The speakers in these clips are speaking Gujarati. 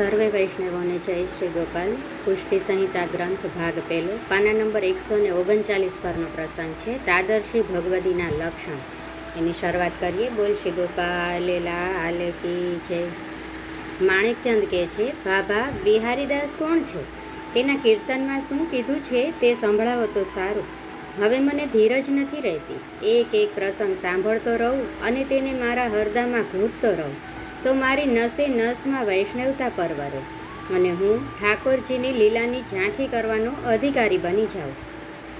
સર્વે વૈષ્ણવોને જય શ્રી ગોપાલ. પુષ્ટિ સંહિતા ગ્રંથ ભાગ પહેલો. પાના નંબર એકસો ને ઓગણચાલીસ પરનો પ્રસંગ છે. તાદર્શી ભગવદીના લક્ષણ. એની શરૂઆત કરીએ. બોલ શ્રી ગોપાલેલા આલે, કી જય માણેકચંદ કહે છે બાબા બિહારીદાસ કોણ છે? તેના કીર્તનમાં શું કીધું છે તે સંભળાવો તો સારું. હવે મને ધીરજ નથી રહેતી. એક એક પ્રસંગ સાંભળતો રહું અને તેને મારા હરદામાં ઘૂંટતો રહું. તો મારી નસે નસમાં વૈષ્ણવતા પરવરે અને હું ઠાકોરજીની લીલાની ઝાંખી કરવાનો અધિકારી બની જાઉં.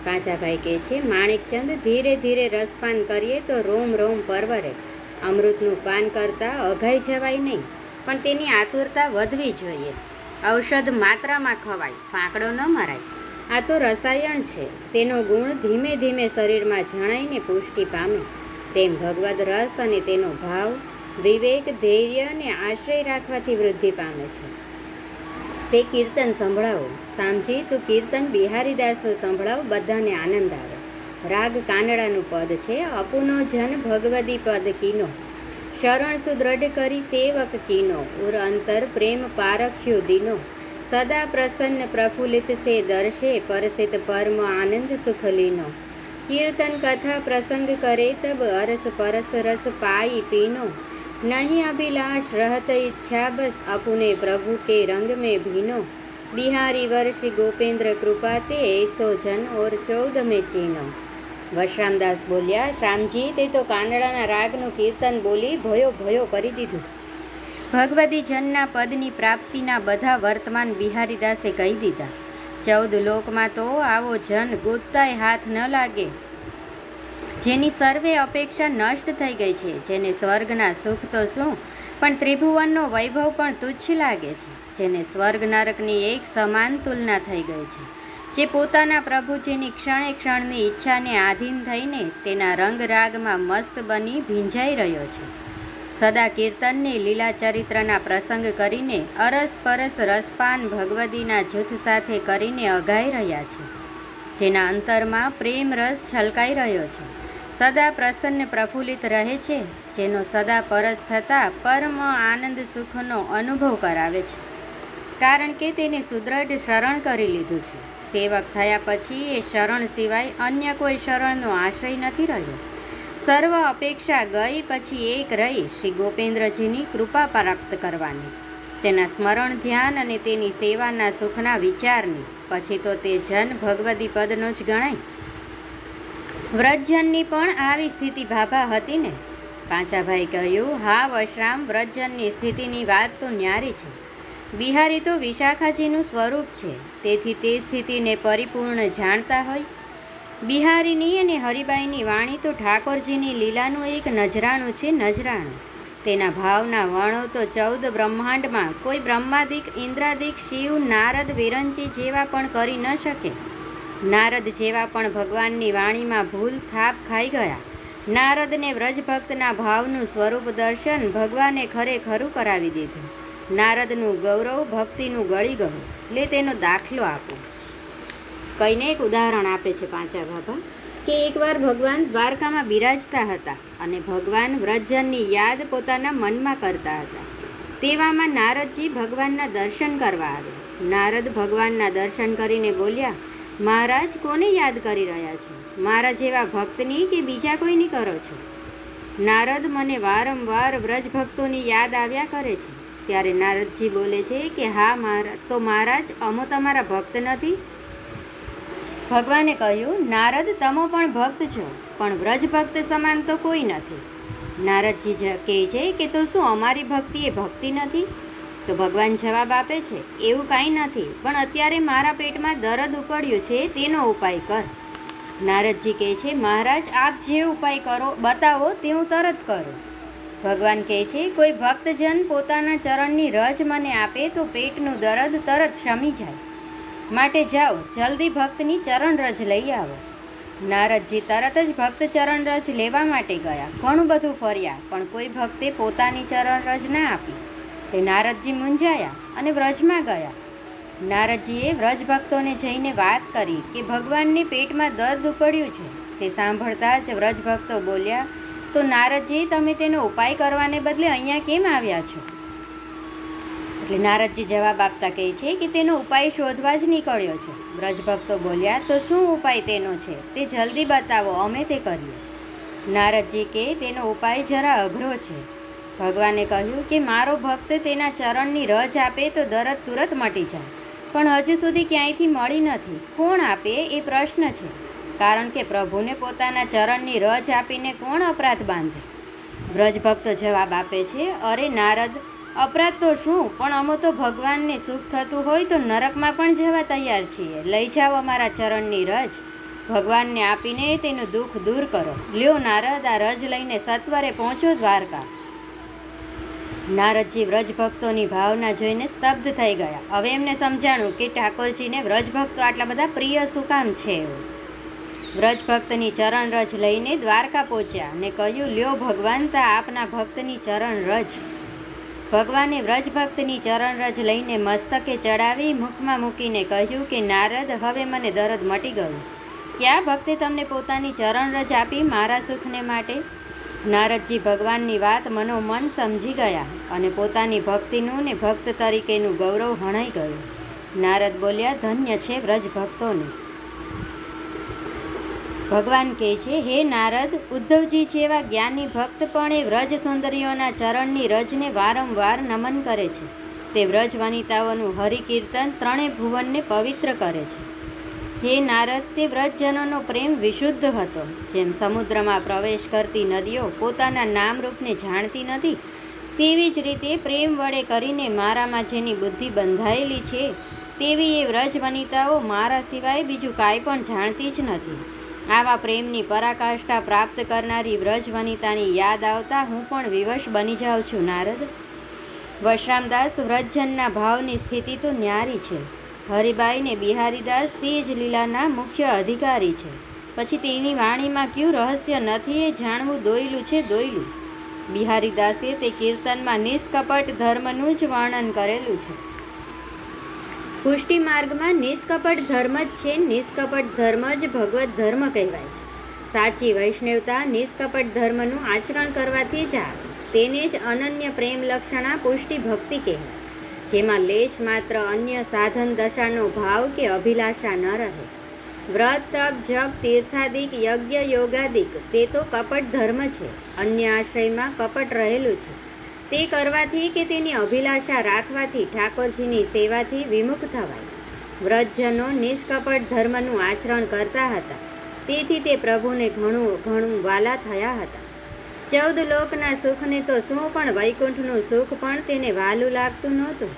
પાંચાભાઈ કહે છે, માણેકચંદ, ધીરે ધીરે રસપાન કરીએ તો રોમ રોમ પરવરે. અમૃતનું પાન કરતાં અઘાઈ જવાય નહીં, પણ તેની આતુરતા વધવી જોઈએ. ઔષધ માત્રામાં ખવાય, ફાંકડો ન મરાય. આ તો રસાયણ છે, તેનો ગુણ ધીમે ધીમે શરીરમાં જણાઈને પુષ્ટિ પામે. તેમ ભગવદ રસ અને તેનો ભાવ વિવેક, ધૈર્ય અને આશ્રય રાખવાથી વૃદ્ધિ પામે છે. તે કીર્તન સંભળાવો. સામજી, તું કીર્તન બિહારીદાસનું સંભળાવ, બધાને આનંદ આવે. રાગ કાનડાનું પદ છે અપુનો જન ભગવદી પદ કીનો. શરણ સુદ્રઢ કરી સેવક કીનો. ઉર અંતર પ્રેમ પારખ્યો દીનો. સદા પ્રસન્ન પ્રફુલ્લિત સે દર્શે, પરસિત પરમ આનંદ સુખ લીનો. કીર્તન કથા પ્રસંગ કરે, તબ અરસ પરસ રસ પાઈ પીનો. નહીં અભિલાષ, રહત ઈચ્છા, બસ અપુને પ્રભુ કે રંગ મેં ભીનો. બિહારી વર્ષ ગોપેન્દ્ર કૃપા તે એસો જન ઓર ચૌદ મેં ચીનો. વશરામદાસ બોલ્યા, શ્યામજી, તે તો કાનડાના રાગનું કીર્તન બોલી ભયો ભયો કરી દીધું. ભગવદી જનના પદની પ્રાપ્તિના બધા વર્તમાન બિહારીદાસે કહી દીધા. ચૌદ લોકમાં તો આવો જન ગોતતાય હાથ ન લાગે. જેની સર્વે અપેક્ષા નષ્ટ થઈ ગઈ છે. જેને સ્વર્ગના સુખ તો શું? પણ ત્રિભુવનનો વૈભવ પણ તુચ્છ લાગે છે. જેને સ્વર્ગ નરકની એક સમાન તુલના થઈ ગઈ છે. જે પોતાના પ્રભુજીની ક્ષણે ક્ષણની ઈચ્છાને આધીન થઈને તેના રંગ રાગમાં મસ્ત બની ભીંજાઈ રહ્યો છે. સદા કીર્તનને લીલા ચરિત્રના પ્રસંગ કરીને અરસ પરસ રસપાન ભગવદીના જૂથ સાથે કરીને અઘાઈ રહ્યા છે. જેના અંતરમાં પ્રેમ રસ છલકાઈ રહ્યો છે. સદા પ્રસન્ન પ્રફુલ્લિત રહે છે, જેનો સદા પરસ થતાં પરમ આનંદ સુખનો અનુભવ કરાવે છે. કારણ કે તેને સુદ્રઢ શરણ કરી લીધું છે. સેવક થયા પછી એ શરણ સિવાય અન્ય કોઈ શરણનો આશ્રય નથી રહ્યો. સર્વ અપેક્ષા ગઈ પછી એક રહી શ્રી ગોપેન્દ્રજીની કૃપા પ્રાપ્ત કરવાની. તેના સ્મરણ ધ્યાન અને તેની સેવાના સુખના વિચારની, પછી તો તે જન ભગવદી પદનો જ ગણાય. વ્રજજનની પણ આવી સ્થિતિ ભાભા હતી ને પાંચાભાઈ કહ્યું, હા, વશરામ, વ્રજજનની સ્થિતિની વાત તો ન્યારી છે. બિહારી તો વિશાખાજીનું સ્વરૂપ છે, તેથી તે સ્થિતિને પરિપૂર્ણ જાણતા હોય. બિહારીની અને હરિબાઈની વાણી તો ઠાકોરજીની લીલાનું એક નજરાણું છે નજરાણું. તેના ભાવના વર્ણો તો ચૌદ બ્રહ્માંડમાં. કોઈ બ્રહ્માદિક, ઇન્દ્રાદિક, શિવ, નારદ વિરંચી જેવા પણ કરી ન શકે. નારદ જેવા પણ ભગવાનની વાણીમાં ભૂલ થાપ ખાઈ ગયા. નારદને વ્રજભક્તના ભાવનું સ્વરૂપ દર્શન ભગવાને ખરેખરું કરાવી દીધું. નારદનું ગૌરવ ભક્તિનું ગળી ગયું. એટલે તેનો દાખલો આપો. કઈને એક ઉદાહરણ આપે છે પાંચા બાબા કે એકવાર ભગવાન દ્વારકામાં બિરાજતા હતા અને ભગવાન વ્રજજનની યાદ પોતાના મનમાં કરતા હતા. તેવામાં નારદજી ભગવાનના દર્શન કરવા આવ્યા. નારદ ભગવાનના દર્શન કરીને બોલ્યા મહારાજ કોને યાદ કરી રહ્યા છો? મારા જેવા ભક્તની કે બીજા કોઈની કરો છો? નારદ મને વારંવાર વ્રજ ભક્તોની યાદ આવ્યા કરે છે. ત્યારે નારદજી બોલે છે કે, હા, મારા, તો મહારાજ, અમો તમારા ભક્ત નથી? ભગવાને કહ્યું, નારદ, તમો પણ ભક્ત છો, પણ વ્રજ ભક્ત સમાન તો કોઈ નથી. નારદજી કહે છે કે, તો શું અમારી ભક્તિ એ ભક્તિ નથી? તો ભગવાન જવાબ આપે છે, એવું કાંઈ નથી, પણ અત્યારે મારા પેટમાં દરદ ઉપડ્યું છે, તેનો ઉપાય કર. નારદજી કહે છે, મહારાજ, આપ જે ઉપાય કરો, બતાવો, તે હું તરત કરું. ભગવાન કહે છે, કોઈ ભક્તજન પોતાના ચરણની રજ મને આપે, તો પેટનું દરદ તરત શમી જાય. માટે જાઓ, જલ્દી ભક્તની ચરણ રજ લઈ આવો. નારદજી તરત જ ભક્ત ચરણ રજ લેવા માટે ગયા. ઘણું બધું ફર્યા, પણ કોઈ ભક્તે પોતાની ચરણ રજ ના આપી. તે નારદજી મૂંઝાયા અને વ્રજમાં ગયા. નારદજીએ વ્રજ ભક્તોને જઈને વાત કરી કે ભગવાનને પેટમાં દર્દ ઉપડ્યું છે. તે સાંભળતા જ વ્રજ ભક્તો બોલ્યા, તો નારદજી, તમે તેનો ઉપાય કરવાને બદલે અહીંયા કેમ આવ્યા છો? એટલે નારદજી જવાબ આપતા કહે છે કે તેનો ઉપાય શોધવા જ નીકળ્યો છે. વ્રજભક્તો બોલ્યા, તો શું ઉપાય તેનો છે? તે જલ્દી બતાવો, અમે તે કરીએ. નારદજી કે, તેનો ઉપાય જરા અઘરો છે. ભગવાને કહ્યું કે મારો ભક્ત તેના ચરણની રજ આપે તો દરદ તુરત મટી જાય. પણ હજુ સુધી ક્યાંયથી મળી નથી. કોણ આપે એ પ્રશ્ન છે. કારણ કે પ્રભુને પોતાના ચરણની રજ આપીને કોણ અપરાધ બાંધે? વ્રજભક્ત જવાબ આપે છે, અરે નારદ, અપરાધ તો શું? પણ અમે તો ભગવાનને સુખ થતું હોય તો નરકમાં પણ જવા તૈયાર છીએ. લઈ જાઓ અમારા ચરણની રજ. ભગવાનને આપીને તેનું દુઃખ દૂર કરો. લ્યો નારદ, આ રજ લઈને સત્વરે પહોંચો દ્વારકા. નારદજી વ્રજભક્તોની ભાવના જોઈને સ્તબ્ધ થઈ ગયા. હવે એમને સમજાણું કે ઠાકોરજીને વ્રજભક્તો આટલા બધા પ્રિય શું કામ છે? વ્રજભક્તની ચરણ રજ લઈને દ્વારકા પહોંચ્યા ને કહ્યું, લ્યો ભગવાન, તા આપના ભક્તની ચરણ રજ ભગવાને વ્રજભક્તની ચરણ રજ લઈને મસ્તકે ચડાવી મુખમાં મૂકીને કહ્યું કે, નારદ, હવે મને દરદ મટી ગયું. ક્યાં ભક્તે તમને પોતાની ચરણ રજ આપી મારા સુખને માટે? નારદજી ભગવાનની વાત મનોમન સમજી ગયા અને પોતાની ભક્તિનું ને ભક્ત તરીકેનું ગૌરવ હણાઈ ગયું. નારદ બોલ્યા, ધન્ય છે વ્રજ ભક્તોને ભગવાન કહે છે, હે નારદ, ઉદ્ધવજી જેવા જ્ઞાની ભક્ત પણ એ વ્રજ સુંદરીઓના ચરણની રજને વારંવાર નમન કરે છે. તે વ્રજ વનિતાઓનું હરિકીર્તન ત્રણેય ભુવનને પવિત્ર કરે છે. હે નારદ, તે વ્રજજનોનો પ્રેમ વિશુદ્ધ હતો. જેમ સમુદ્રમાં પ્રવેશ કરતી નદીઓ પોતાના નામરૂપને જાણતી નથી, તેવી જ રીતે પ્રેમ વડે કરીને મારામાં જેની બુદ્ધિ બંધાયેલી છે, તેવી એ વ્રજ વનિતાઓ મારા સિવાય બીજું કાંઈ પણ જાણતી જ નથી. આવા પ્રેમની પરાકાષ્ઠા પ્રાપ્ત કરનારી વ્રજ વનિતાની યાદ આવતા હું પણ વિવશ બની જાઉં છું, નારદ. વશરામદાસ વ્રજજનના ભાવની સ્થિતિ તો ન્યારી છે. હરિબાઈ ને બિહારીદાસ તે જ લીલાના મુખ્ય અધિકારી છે. પછી તેની વાણીમાં કયું રહસ્ય નથી એ જાણવું દોયલું છે દોયલું. બિહારીદાસે તે કીર્તનમાં નિષ્કપટ ધર્મનું જ વર્ણન કરેલું છે. પુષ્ટિ માર્ગમાં નિષ્કપટ ધર્મ જ છે, નિષ્કપટ ધર્મ જ ભગવત ધર્મ કહેવાય છે. સાચી વૈષ્ણવતા નિષ્કપટ ધર્મનું આચરણ કરવાથી જ આવે. તેને જ અનન્ય પ્રેમ લક્ષણા પુષ્ટિ ભક્તિ કહેવાય. જેમાં લેશ માત્ર અન્ય સાધન દશાનો ભાવ કે અભિલાષા ન રહે. વ્રત, તપ, જપ, તીર્થાદિક, યજ્ઞ, યોગાદિક, તે તો કપટ ધર્મ છે. અન્ય આશ્રયમાં કપટ રહેલું છે. તે કરવાથી કે તેની અભિલાષા રાખવાથી ઠાકોરજીની સેવાથી વિમુખ થવાય. વ્રતજનો નિષ્કપટ ધર્મનું આચરણ કરતા હતા. તેથી તે પ્રભુને ઘણું ઘણું વાલા થયા હતા. ચૌદ લોકના સુખને તો શું પણ વૈકુંઠનું સુખ પણ તેને વાલું લાગતું નહોતું.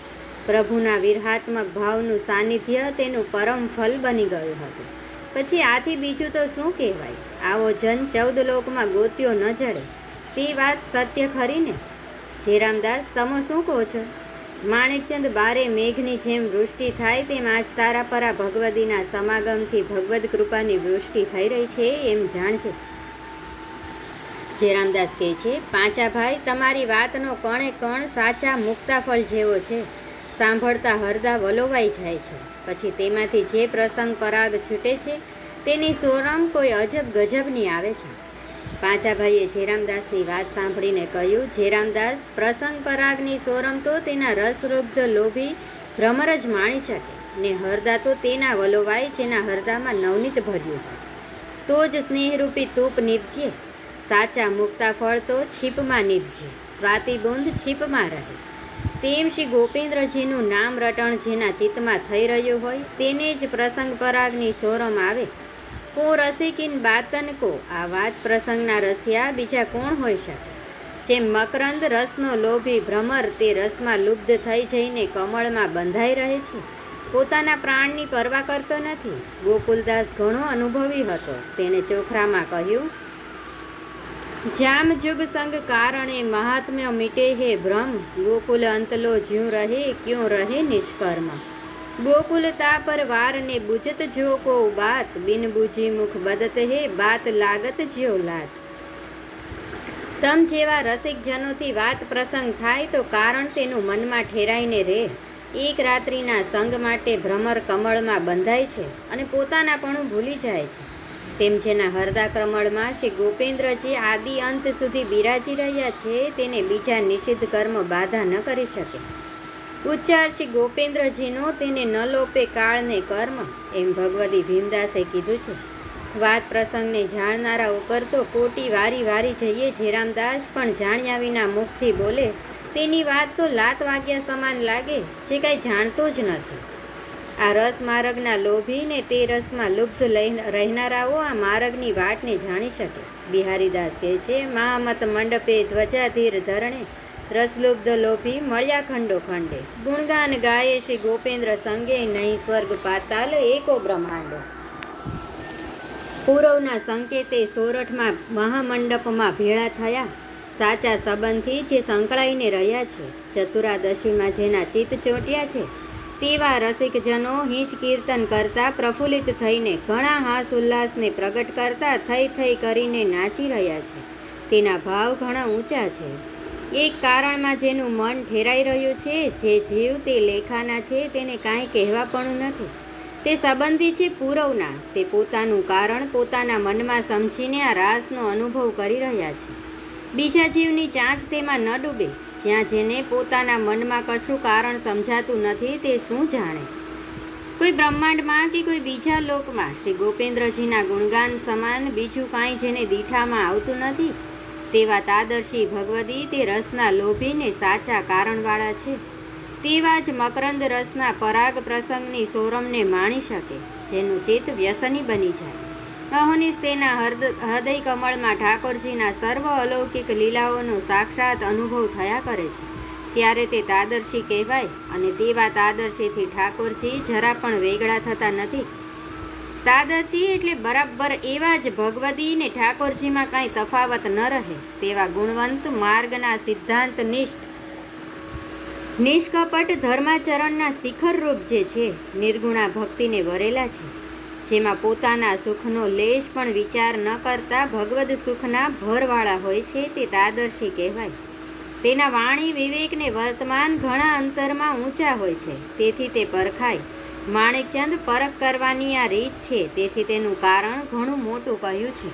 પ્રભુના વિરહાત્મક ભાવનું સાનિધ્ય તેનું પરમ ફલ બની ગયું હતું. પછી આથી બીજું તો શું કહેવાય? આવો જન ચૌદ લોકમાં ગોત્યો ન જડે. તે વાત સત્ય ખરીને જેરામદાસ તમે શું કહો છો? માણેકચંદ બારે મેઘની જેમ વૃષ્ટિ થાય તેમ આજ તારા પરા ભગવદીના સમાગમથી ભગવદ કૃપાની વૃષ્ટિ થઈ રહી છે એમ જાણજે. જેરામદાસ કહે છે, પાંચા ભાઈ, તમારી વાતનો કણે કણ સાચા મુક્તાફળ જેવો છે. સાંભળતા હરદા વલોવાઈ જાય છે. પછી તેમાંથી જે પ્રસંગ પરાગ છૂટે છે, તેની સોરમ કોઈ અજબ ગજબની આવે છે. પાંચાભાઈએ જેરામદાસની વાત સાંભળીને કહ્યું જેરામદાસ પ્રસંગ પરાગની સોરમ તો તેના રસરુબ્ધ લોભી ભ્રમર જ માણી શકે. ને હરદા તો તેના વલોવાય જેના હરદામાં નવનીત ભર્યું હોય. તો જ સ્નેહરૂપી તૂપ નીપજે. સાચા મુક્તા ફળ તો છીપમાં નીપજે સ્વાતિબુંદ છીપમાં રહે. તેમ શ્રી ગોપેન્દ્રજીનું નામ રટણ જેના ચિત્તમાં થઈ રહ્યું હોય, તેને જ પ્રસંગ પરાગની સોરમ આવે. કો રસિકિન બાતન કો, આ વાત પ્રસંગના રસિયા બીજા કોણ હોઈ શકે? જેમ મકરંદ રસનો લોભી ભ્રમર તે રસમાં લુબ્ધ થઈ જઈને કમળમાં બંધાઈ રહે છે. પોતાના પ્રાણની પરવા કરતો નથી. ગોકુલદાસ ઘણો અનુભવી હતો. તેણે ચોખરામાં કહ્યું જામ જુગ સંગ કારણે મહાત્મ્ય મીટે હે ભ્રમ. ગોકુલ અંતલો જ્યું રહે, ક્યું રહે નિષ્કર્મ. ગોકુલતા પર વારને બુજત જો કો બાત. બિન બુજી મુખ બદત હે, બાત લાગત જ્યો લાત. તમ જેવા રસિક જનોથી વાત પ્રસંગ થાય તો કારણ તેનું મનમાં ઠેરાઈને રહે એક રાત્રિના સંગ માટે ભ્રમર કમળમાં બંધાય છે અને પોતાનાપણું ભૂલી જાય છે. તેમ જેના હરદાક્રમણમાં શ્રી ગોપેન્દ્રજી આદિ અંત સુધી બિરાજી રહ્યા છે, તેને બીજા નિષિદ્ધ કર્મ બાધા ન કરી શકે. ઉચ્ચાર શ્રી ગોપેન્દ્રજીનો, તેને ન લોપે કાળને કર્મ એમ ભગવતી ભીમદાસે કીધું છે. વાત પ્રસંગને જાણનારા ઉપર તો કોટી વારી વારી જઈએ જેરામદાસ પણ જાણ્યા વિના મુખથી બોલે, તેની વાત તો લાત વાગ્યા સમાન લાગે, જે કાંઈ જાણતો જ નથી. આ રસ માર્ગના લોભીને તે રસમાં લુપ્ત રહેનારાઓ આ માર્ગની વાટને જાણી શકે. બિહારીદાસ કહે છે મહામત મંડપે ધ્વજાધીર ધરણે રસલુબ્ધ લોભી મળ્યા ખંડો ખંડે. ગુણગાન ગાયે શ્રી ગોપેન્દ્ર સંગે, નહીં સ્વર્ગ પાતાલ એકો બ્રહ્માંડો. પૂરવના સંકેતે સોરઠમાં મહામંડપમાં ભેળા થયા. સાચા સંબંધથી જે સંકળાઈને રહ્યા છે. ચતુરાદશીમાં જેના ચિત્ત ચોંટ્યા છે તેવા રસિકજનો હિંચ કીર્તન કરતા પ્રફુલ્લિત થઈને ઘણા હાસ ઉલ્લાસને પ્રગટ કરતા થઈ થઈ કરીને નાચી રહ્યા છે. તેના ભાવ ઘણા ઊંચા છે. એક કારણમાં જેનું મન ઠેરાઈ રહ્યું છે, જે જીવ તે લેખાના છે તેને કાંઈ કહેવા પણ નથી. તે સંબંધી છે પૂરવના. તે પોતાનું કારણ પોતાના મનમાં સમજીને આ રાસનો અનુભવ કરી રહ્યા છે. બીજા જીવની ચાંચ તેમાં ન ડૂબે. જ્યાં જેને પોતાના મનમાં કશું કારણ સમજાતું નથી તે શું જાણે? કોઈ બ્રહ્માંડમાં કે કોઈ બીજા લોકમાં શ્રી ગોપેન્દ્રજીના ગુણગાન સમાન બીજું કાંઈ જેને દીઠામાં આવતું નથી? તેવા તાદર્શી ભગવદી તે રસના લોભીને સાચા કારણવાળા છે. તેવા જ મકરંદ રસના પરાગ પ્રસંગની સોરમને માણી શકે, જેનું ચિત્ત વ્યસની બની જાય. અહોનિસ તેના હૃદ હૃદય કમળમાં ઠાકોરજીના સર્વ અલૌકિક લીલાઓનો સાક્ષાત અનુભવ થયા કરે છે. ત્યારે તે તાદર્શી કહેવાય અને તેવા તાદર્શીથી ઠાકોરજી જરા પણ વેગળા થતા નથી. તાદર્શી એટલે બરાબર એવા જ ભગવદી ને ઠાકોરજીમાં કાંઈ તફાવત ન રહે તેવા ગુણવંત, માર્ગના સિદ્ધાંત નિષ્ઠ. નિષ્કપટ ધર્માચરણના શિખર રૂપ જે છે, નિર્ગુણા ભક્તિને વરેલા છે. જેમાં પોતાના સુખનો લેશ પણ વિચાર ન કરતા ભગવદ સુખના ભરવાળા હોય છે તે તાદર્શી કહેવાય. તેના વાણી વિવેકને વર્તમાન ઘણા અંતરમાં ઊંચા હોય છે, તેથી તે પરખાય. માણેકચંદ પરખ કરવાની આ રીત છે, તેથી તેનું કારણ ઘણું મોટું કહ્યું છે.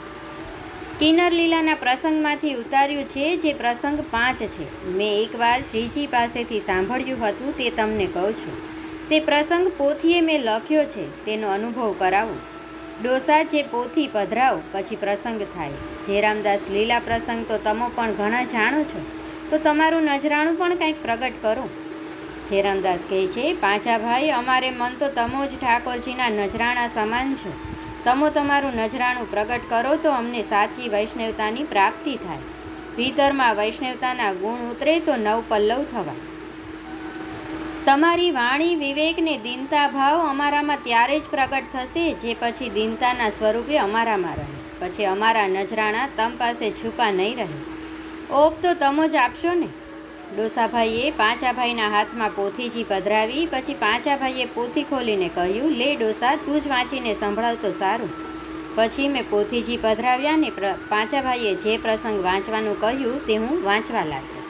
કિન્નર લીલાના પ્રસંગમાંથી ઉતાર્યું છે જે પ્રસંગ પાંચ છે. મેં એકવાર શ્રીજી પાસેથી સાંભળ્યું હતું, તે તમને કહું છું. તે પ્રસંગ પોથીએ મેં લખ્યો છે, તેનો અનુભવ કરાવો. ડોસા જે પોથી પધરાવ, પછી પ્રસંગ થાય. જેરામદાસ લીલા પ્રસંગ તો તમે પણ ઘણા જાણો છો, તો તમારું નજરાણું પણ કંઈક પ્રગટ કરો. જેરામદાસ કહે છે, પાંચા ભાઈ, અમારે મન તો તમો જ ઠાકોરજીના નજરાણા સમાન છો. તમો તમારું નજરાણું પ્રગટ કરો તો અમને સાચી વૈષ્ણવતાની પ્રાપ્તિ થાય. ભીતરમાં વૈષ્ણવતાના ગુણ ઉતરે તો નવ પલ્લવ થવાય. તમારી વાણી વિવેકને દીનતા ભાવ અમારામાં ત્યારે જ પ્રગટ થશે, જે પછી દીનતાના સ્વરૂપે અમારામાં રહે. પછી અમારા નજરાણા તમ પાસે છુપા નહીં રહે. ઓપ તો તમો જ આપશો ને? ડોસાભાઈએ પાંચાભાઈના હાથમાં પોથીજી પધરાવી, પછી પાંચાભાઈએ પોથી ખોલીને કહ્યું, લે ડોસા, તું જ વાંચીને સંભળાવ તો સારું. પછી મેં પોથીજી પધરાવ્યા ને પાંચાભાઈએ જે પ્રસંગ વાંચવાનું કહ્યું તે હું વાંચવા લાગ્યો.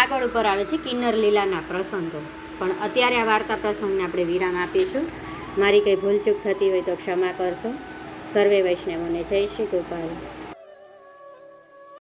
આગળ ઉપર આવે છે કિન્નર લીલાના પ્રસંગો. પણ અત્યારે આ વાર્તા પ્રસંગને આપણે વિરામ આપીશું. મારી કંઈ ભૂલચૂક થતી હોય તો ક્ષમા કરશો. સર્વે વૈષ્ણવોને જય શ્રી ગોપાલ.